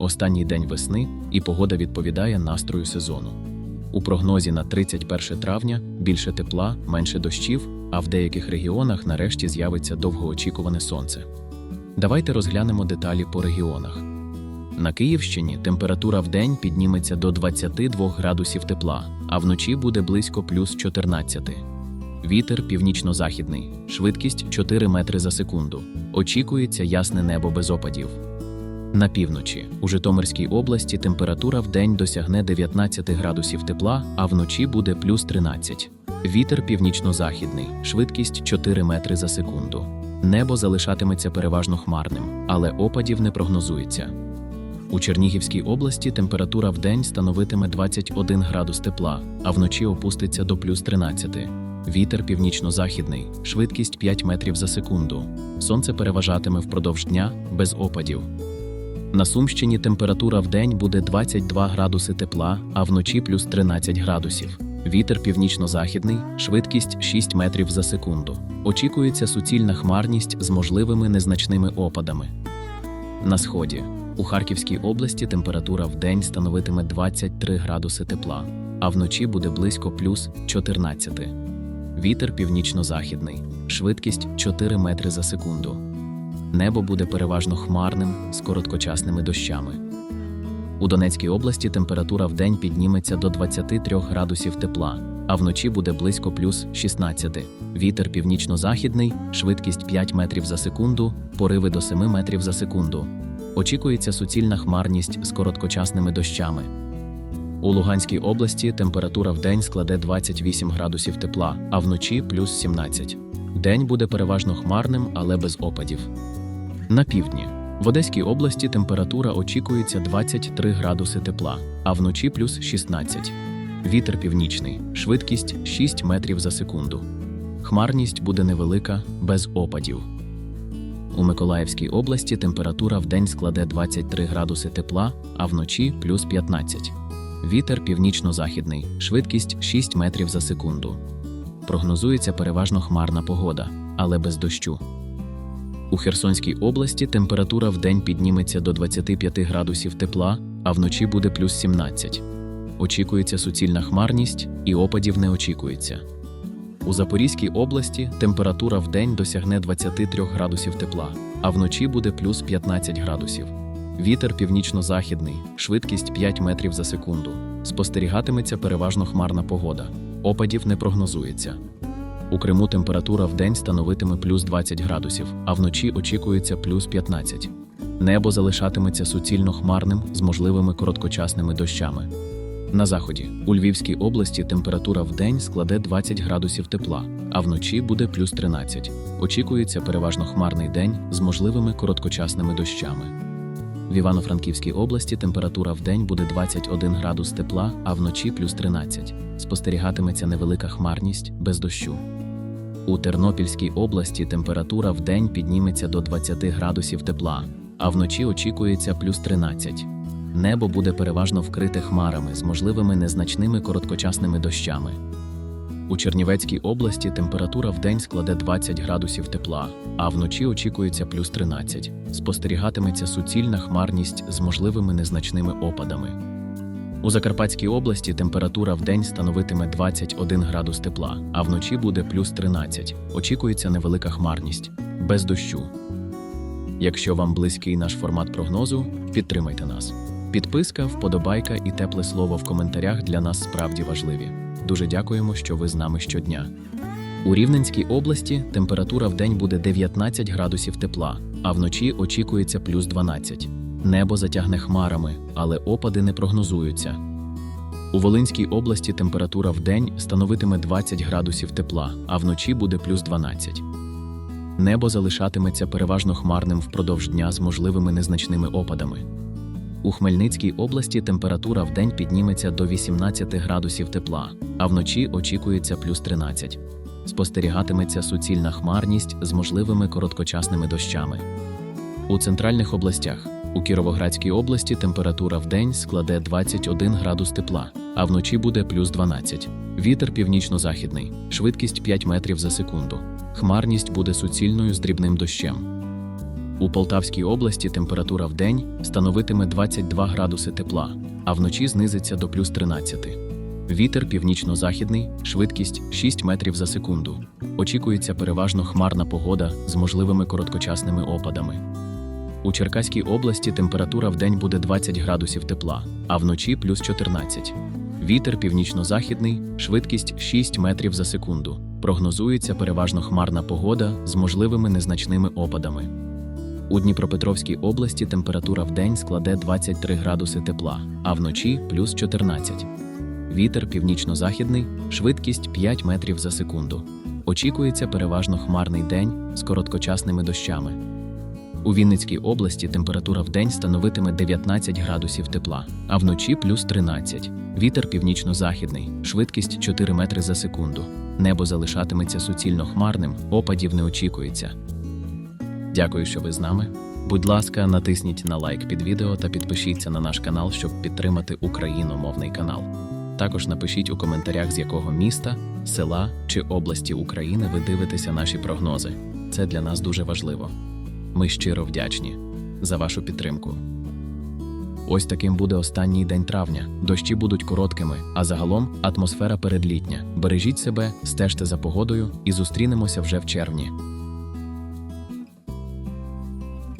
останній день весни, і погода відповідає настрою сезону. У прогнозі на 31 травня більше тепла, менше дощів, а в деяких регіонах нарешті з'явиться довгоочікуване сонце. Давайте розглянемо деталі по регіонах. На Київщині температура вдень підніметься до 22 градусів тепла, а вночі буде близько плюс 14. Вітер північно-західний, швидкість 4 метри за секунду. Очікується ясне небо без опадів. На півночі у Житомирській області температура вдень досягне 19 градусів тепла, а вночі буде плюс 13. Вітер північно-західний, швидкість 4 метри за секунду. Небо залишатиметься переважно хмарним, але опадів не прогнозується. У Чернігівській області температура вдень становитиме 21 градус тепла, а вночі опуститься до плюс 13. Вітер північно-західний, швидкість 5 метрів за секунду. Сонце переважатиме впродовж дня без опадів. На Сумщині температура вдень буде 22 градуси тепла, а вночі плюс 13 градусів. Вітер північно-західний, швидкість 6 метрів за секунду. Очікується суцільна хмарність з можливими незначними опадами. На сході у Харківській області температура вдень становитиме 23 градуси тепла, а вночі буде близько плюс 14. Вітер північно-західний, швидкість 4 метри за секунду. Небо буде переважно хмарним з короткочасними дощами. У Донецькій області температура вдень підніметься до 23 градусів тепла, а вночі буде близько плюс 16. Вітер північно-західний, швидкість 5 метрів за секунду, пориви до 7 метрів за секунду. Очікується суцільна хмарність з короткочасними дощами. У Луганській області температура вдень складе 28 градусів тепла, а вночі плюс 17. День буде переважно хмарним, але без опадів. На півдні. В Одеській області температура очікується 23 градуси тепла, а вночі плюс 16. Вітер північний, швидкість 6 метрів за секунду. Хмарність буде невелика, без опадів. У Миколаївській області температура вдень складе 23 градуси тепла, а вночі плюс 15. Вітер північно-західний, швидкість 6 метрів за секунду. Прогнозується переважно хмарна погода, але без дощу. У Херсонській області температура вдень підніметься до 25 градусів тепла, а вночі буде плюс 17. Очікується суцільна хмарність і опадів не очікується. У Запорізькій області температура вдень досягне 23 градусів тепла, а вночі буде плюс 15 градусів. Вітер північно-західний, швидкість 5 метрів за секунду. Спостерігатиметься переважно хмарна погода. Опадів не прогнозується. У Криму температура вдень становитиме плюс 20 градусів, а вночі очікується плюс 15. Небо залишатиметься суцільно хмарним з можливими короткочасними дощами. На заході у Львівській області температура вдень складе 20 градусів тепла, а вночі буде плюс 13. Очікується переважно хмарний день з можливими короткочасними дощами. В Івано-Франківській області температура вдень буде 21 градус тепла, а вночі плюс 13. Спостерігатиметься невелика хмарність без дощу. У Тернопільській області температура вдень підніметься до 20 градусів тепла, а вночі очікується плюс 13. Небо буде переважно вкрите хмарами з можливими незначними короткочасними дощами. У Чернівецькій області температура вдень складе 20 градусів тепла, а вночі очікується плюс 13. Спостерігатиметься суцільна хмарність з можливими незначними опадами. У Закарпатській області температура вдень становитиме 21 градус тепла, а вночі буде плюс 13. Очікується невелика хмарність, без дощу. Якщо вам близький наш формат прогнозу, підтримайте нас. Підписка, вподобайка і тепле слово в коментарях для нас справді важливі. Дуже дякуємо, що ви з нами щодня. У Рівненській області температура вдень буде 19 градусів тепла, а вночі очікується плюс 12. Небо затягне хмарами, але опади не прогнозуються. У Волинській області температура вдень становитиме 20 градусів тепла, а вночі буде плюс 12. Небо залишатиметься переважно хмарним впродовж дня з можливими незначними опадами. У Хмельницькій області температура вдень підніметься до 18 градусів тепла, а вночі очікується плюс 13. Спостерігатиметься суцільна хмарність з можливими короткочасними дощами. У центральних областях у Кіровоградській області температура вдень складе 21 градус тепла, а вночі буде плюс 12. Вітер північно-західний, швидкість 5 метрів за секунду. Хмарність буде суцільною з дрібним дощем. У Полтавській області температура в день становитиме 22 градуси тепла, а вночі знизиться до плюс 13. Вітер північно-західний, швидкість 6 метрів за секунду. Очікується переважно хмарна погода з можливими короткочасними опадами. У Черкаській області температура в день буде 20 градусів тепла, а вночі плюс 14. Вітер північно-західний, швидкість 6 метрів за секунду. Прогнозується переважно хмарна погода з можливими незначними опадами. У Дніпропетровській області температура в день складе 23 градуси тепла, а вночі плюс 14. Вітер північно-західний, швидкість 5 метрів за секунду. Очікується переважно хмарний день з короткочасними дощами. У Вінницькій області температура в день становитиме 19 градусів тепла, а вночі плюс 13. Вітер північно-західний, швидкість 4 метри за секунду. Небо залишатиметься суцільно хмарним, опадів не очікується. Дякую, що ви з нами. Будь ласка, натисніть на лайк під відео та підпишіться на наш канал, щоб підтримати україномовний канал. Також напишіть у коментарях, з якого міста, села чи області України ви дивитеся наші прогнози. Це для нас дуже важливо. Ми щиро вдячні за вашу підтримку. Ось таким буде останній день травня. Дощі будуть короткими, а загалом атмосфера передлітня. Бережіть себе, стежте за погодою і зустрінемося вже в червні.